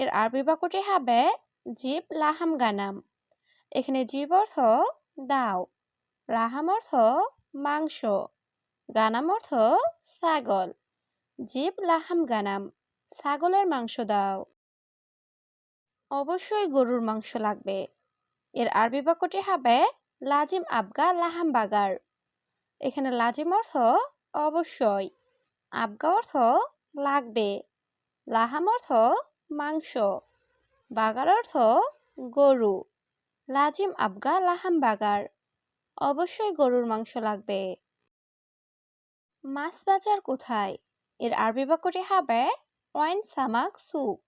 এর আরবি বাক্যটি হবে জীব লাহাম গানাম। এখানে জীব অর্থ দাও, লাহাম অর্থ মাংস, গানাম অর্থ ছাগল। জীব লাহাম গানাম, ছাগলের মাংস দাও। অবশ্যই গরুর মাংস লাগবে। এর আরবি বাক্যটি হবে লাজিম আবগা লাহাম বাগার। এখানে লাজিম অর্থ অবশ্যই, আবগা অর্থ লাগবে, লাহাম অর্থ মাংস। বাগার অর্থ গরু। লাজিম আবগা লাহাম বাগার। অবশ্যই গরুর মাংস লাগবে। মাছ বাজার কোথায়? এর আরবি বাক্যটি হবে ওয়াইন সামাক সুক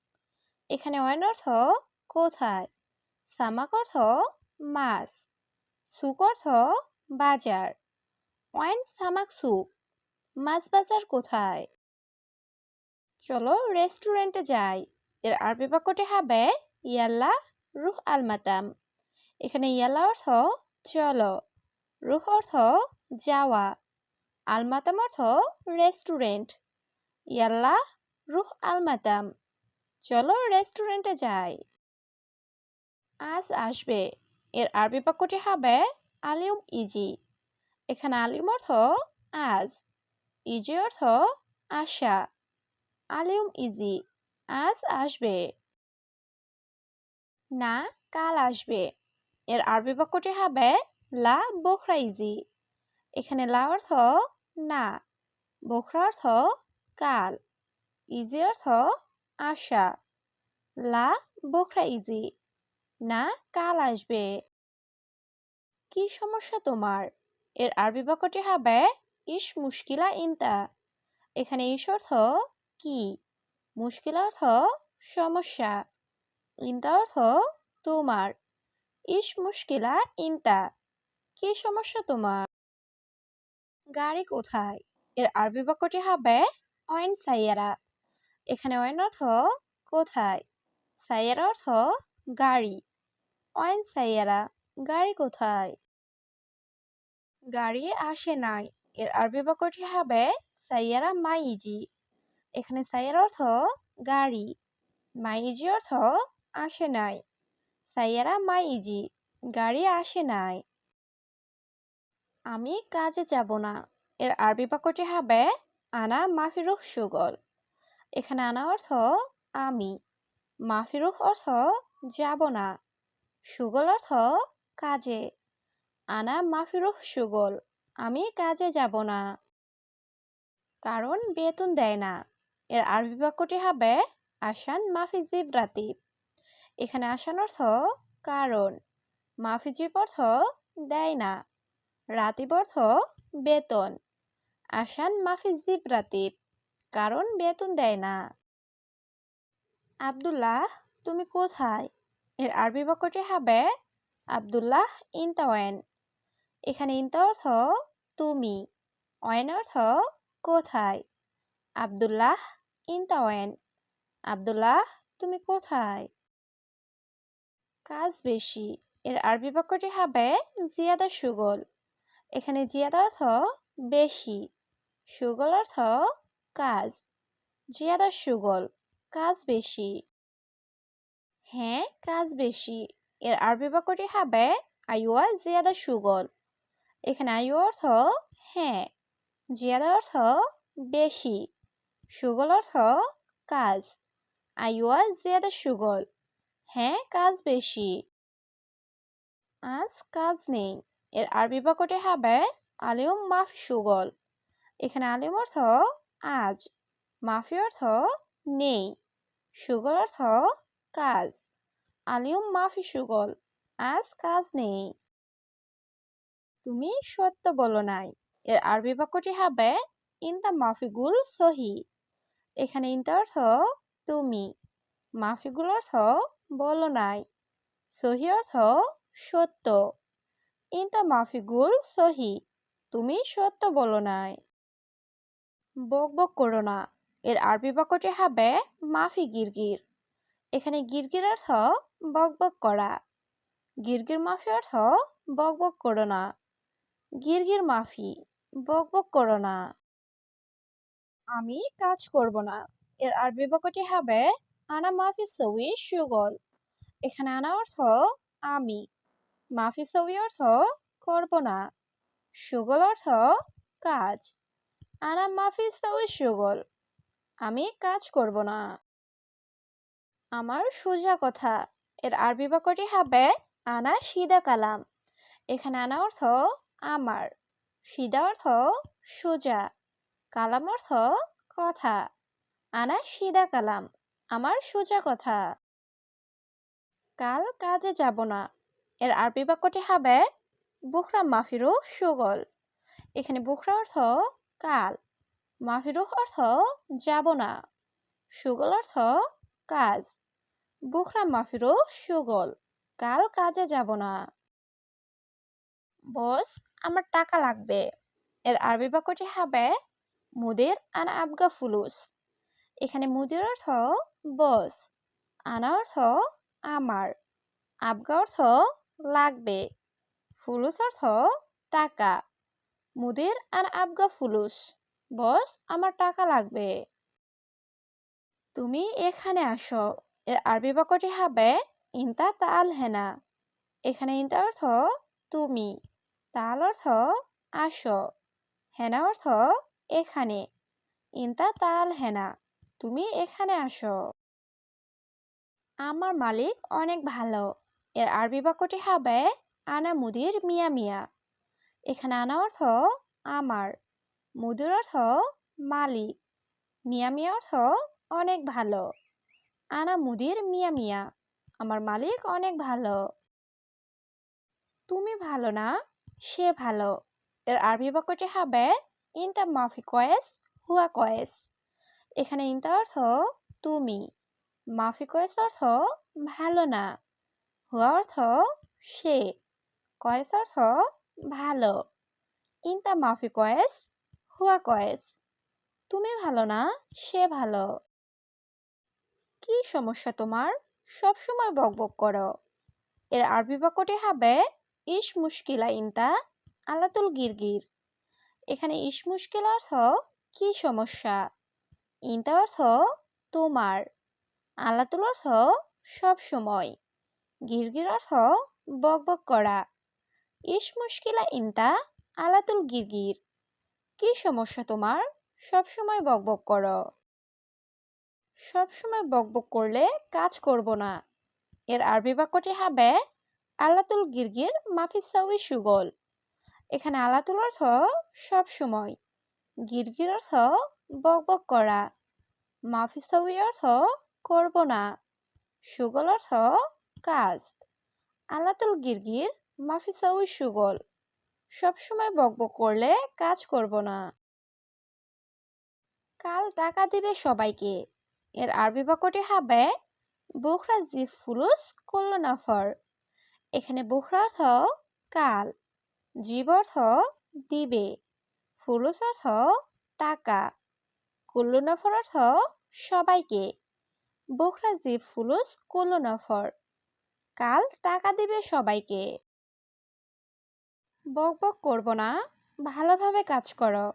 এখানে ওয়াইন অর্থ কোথায়? সামাক অর্থ মাছ। সুক অর্থ বাজার। ওয়াইন সামাক সুক মাছ বাজার কোথায়? চলো রেস্টুরেন্টে যাই। এর আরবি বাক্যটি হবে ইয়াল্লা রুহ আল মাতাম এখানে ইয়াল্লা অর্থ চলো, রুহ অর্থ যাওয়া আল মাতাম অর্থ রেস্টুরেন্ট। ইয়াল্লা রুহ আল মাতাম চলো রেস্টুরেন্টে যাই। আজ আসবে, এর আরবি বাক্যটি হবে আলিউম ইজি। এখানে আলিম অর্থ আজ, ইজি অর্থ আশা আলিউম ইজি। আজ আসবে। না, কাল আসবে। এর আরবি বাক্যটি হবে লা বোখরা ইজি এখানে লা অর্থ না, বোখরা অর্থ কাল, ইজি অর্থ আশা। লা বোখরা ইজি না, কাল আসবে। কি সমস্যা তোমার? এর আরবি বাক্যটি হবে ইস মুশকিলা ইনতা। এখানে ইস অর্থ কি? মুশকিল অর্থ সমস্যা, ইনতা অর্থ তোমার। ইস মুশকিলা ইনতা, কি সমস্যা তোমার? গাড়ি কোথায়? এর আরবি বাক্যটি হবে অয়েন সাইয়ারা। এখানে অয়েন অর্থ কোথায়? সাইয়ারা অর্থ গাড়ি। অয়েন সাইয়ারা, গাড়ি কোথায়? গাড়ি আসে নাই। এর আরবি বাক্যটি হবে সাইয়ারা মাইজি। এখানে সাইয়ার অর্থ গাড়ি, মাইজি অর্থ আসে নাই। সাইয়ারা মাইজি, গাড়ি আসে নাই। আমি কাজে যাব না। এর আরবি বাক্যটি হবে, আনা মাফিরুহ সুগল। এখানে আনা অর্থ আমি। মাফিরুহ অর্থ যাব না। সুগল অর্থ কাজে। আনা মাফিরুহ সুগল, আমি কাজে যাব না। কারণ বেতন দেয় না। এর আরবি বাক্যটি হবে আসান মাফিজিব রাতিব এখানে আসান অর্থ কারণ। মাফিজিব অর্থ দেয় না। রাতিব অর্থ বেতন। আসান মাফিজিব রাতিব কারণ বেতন দেয় না। আবদুল্লাহ, তুমি কোথায়? এর আরবি বাক্যটি হবে আবদুল্লাহ ইনতাওয়েন। এখানে ইনতা অর্থ তুমি, অয়েন অর্থ কোথায়? আবদুল্লাহ ইনতাওয়েন আবদুল্লাহ, তুমি কোথায়? কাজ বেশি। এর আরবি বাক্যটি হবে জিয়াদা সুগল। এখানে জিয়াদা অর্থ বেশি। সুগল অর্থ কাজ। জিয়াদা সুগল, কাজ বেশি। হ্যাঁ কাজ বেশি। এর আরবি বাক্যটি হবে আইওয়া জিয়াদা সুগল। এখানে আয়ু অর্থ হ্যাঁ জিয়াদা অর্থ বেশি। সুগল অর্থ কাজ। আইওয়া জিয়াদা সুগল। হ্যাঁ কাজ বেশি। আজ কাজ নেই। এর আরবি বাক্যটি হবে আলিম মাফ সুগল। এখানে আলিম অর্থ আজ। মাফি অর্থ নেই। সুগল অর্থ কাজ। আলিম মাফি সুগল। আজ কাজ নেই। তুমি সত্য বলো নাই। এর আরবি বাক্যটি হবে ইনতা মাফিগুল সহি। এখানে ইনতা অর্থ তুমি মাফিগুল অর্থ বলো নাই, সহি অর্থ সত্য ইনতা মাফিগুল সহি, তুমি সত্য বলো নাই। বক বক করো না, এর আরবি বাক্যটি হবে মাফি গিরগির, এখানে গিরগির অর্থ বক বক করা, গিরগির মাফি অর্থ বক বক করো না, গিরগির মাফি বক বক করো না। আমি কাজ করব না। এর আরবি বাক্যটি হবে, আনা মাফি সউই সুগল। এখানে আনা অর্থ, আমি। মাফি সউই অর্থ, করব না। সুগল অর্থ, কাজ। আনা মাফি সউই সুগল। আমি কাজ করব না। আমার সোজা কথা। এর আরবি বাক্যটি হবে, আনা সিদা কালাম। এখানে আনা অর্থ, আমার। সিদা অর্থ, সোজা। কালাম অর্থ কথা। আনা সিদা কালাম, আমার সোজা কথা। কাল কাজে যাব না। এর আরবি বাক্যটি হবে বুখরা মাফিরু সুগল। এখানে বুখরা অর্থ কাল, মাফিরু অর্থ যাব না। সুগল অর্থ কাজ, বুখরা মাফিরু সুগল, কাল কাজে যাব না। বস, আমার টাকা লাগবে। এর আরবি বাক্যটি হবে মুদের আনা আবগা ফুলুস। এখানে মুদের অর্থ বস, আনা অর্থ আমার, আবগা অর্থ লাগবে, ফুলুস অর্থ টাকা। মুদের আনা আবগা ফুলুস, বস, আমার টাকা লাগবে। তুমি এখানে আসো। এর আরবি বাক্যটি হবে ইনতা তাল হেনা। এখানে ইনতা অর্থ তুমি, তাল অর্থ আসো। হেনা অর্থ এখানে। ইনতা তাল হেনা, তুমি এখানে আসো। আমার মালিক অনেক ভালো। এর আরবি বাক্যটি হবে আনা মুদির মিয়া মিয়া। এখানে আনা অর্থ আমার। মুদির অর্থ মালিক। মিয়া মিয়া অর্থ অনেক ভালো। আনা মুদির মিয়া মিয়া, আমার মালিক অনেক ভালো। তুমি ভালো না, সে ভালো। এর আরবি বাক্যটি হবে ইনটা মাফি কয়েস, হুয়া কয়েস। এখানে ইনটা অর্থ তুমি, মাফি কয়েস অর্থ ভালো না, হুয়া অর্থ সে, কয়েস অর্থ ভালো। ইনটা মাফি কয়েস, হুয়া কয়েস, তুমি ভালো না, সে ভালো। কি সমস্যা তোমার? সব সময় বকবক করো। এর আরবি বাক্যটি হবে ইস মুশকিলা ইনতা, আলাতুল গিরগির। এখানে ইস মুশকিল অর্থ কি সমস্যা? ইনতা অর্থ তোমার। আলাতুল অর্থ সব সময়। গিরগির অর্থ বকবক করা। ইস মুশকিলা ইনতা আলাতুল গিরগির। কি সমস্যা তোমার? সব সময় বকবক করো। সব সময় বকবক করলে কাজ করব না। এর আরবি বাক্যটি হবে আল্লাতুল গিরগির মাফিসাউই সুগল। এখানে আলাতুল অর্থ সব সময়। গিরগির অর্থ বকবক করা। মাফিসাউই অর্থ করব না। সুগল অর্থ কাজ। আলাতুল গিরগির মাফিসাউই সুগল। সবসময় বকবক করলে কাজ করব না। কাল টাকা দিবে সবাইকে। এর আরবি বাক্যটি হবে, বুখরা জি ফুলুস কল্ল নাফর। এখানে বুখরা অর্থ কাল। জীব অর্থ দিবে ফুলুস অর্থ টাকা কুল্লু নফর অর্থ সবাইকে। বুখরা জি ফুলুস কুল্লু নফর কাল টাকা দিবে সবাইকে। বক বক করব না, ভালোভাবে কাজ করো।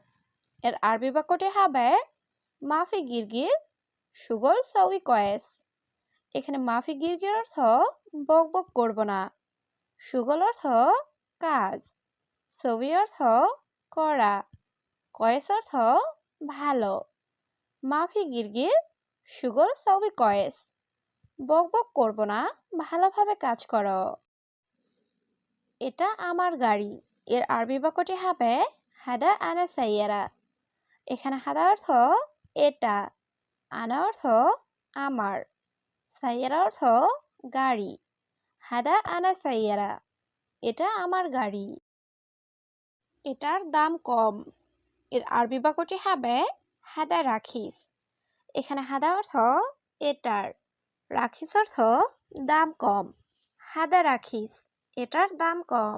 এর আরবি বাক্যটি হবে, মাফি গিরগির সুগল সউই কয়েস। এখানে মাফি গিরগির অর্থ বক বক করব না, সুগল অর্থ কাজ। সবি অর্থ করা কয়েস অর্থ ভালো। মাফি গিরগির সুগল সবই কয়েস বক বক করব না ভালোভাবে কাজ করো এটা আমার গাড়ি এর আরবি বাক্যটি হবে হাদা আনা সাইয়ারা এখানে হাদা অর্থ এটা, আনা অর্থ আমার সাইয়ারা অর্থ গাড়ি, হাদা আনা সাইয়ারা এটা আমার গাড়ি। এটার দাম কম। এর আরবি বাক্যটি হবে হাদা রাখিস। এখানে হাদা অর্থ এটার। রাখিস অর্থ দাম কম। হাদা রাখিস, এটার দাম কম।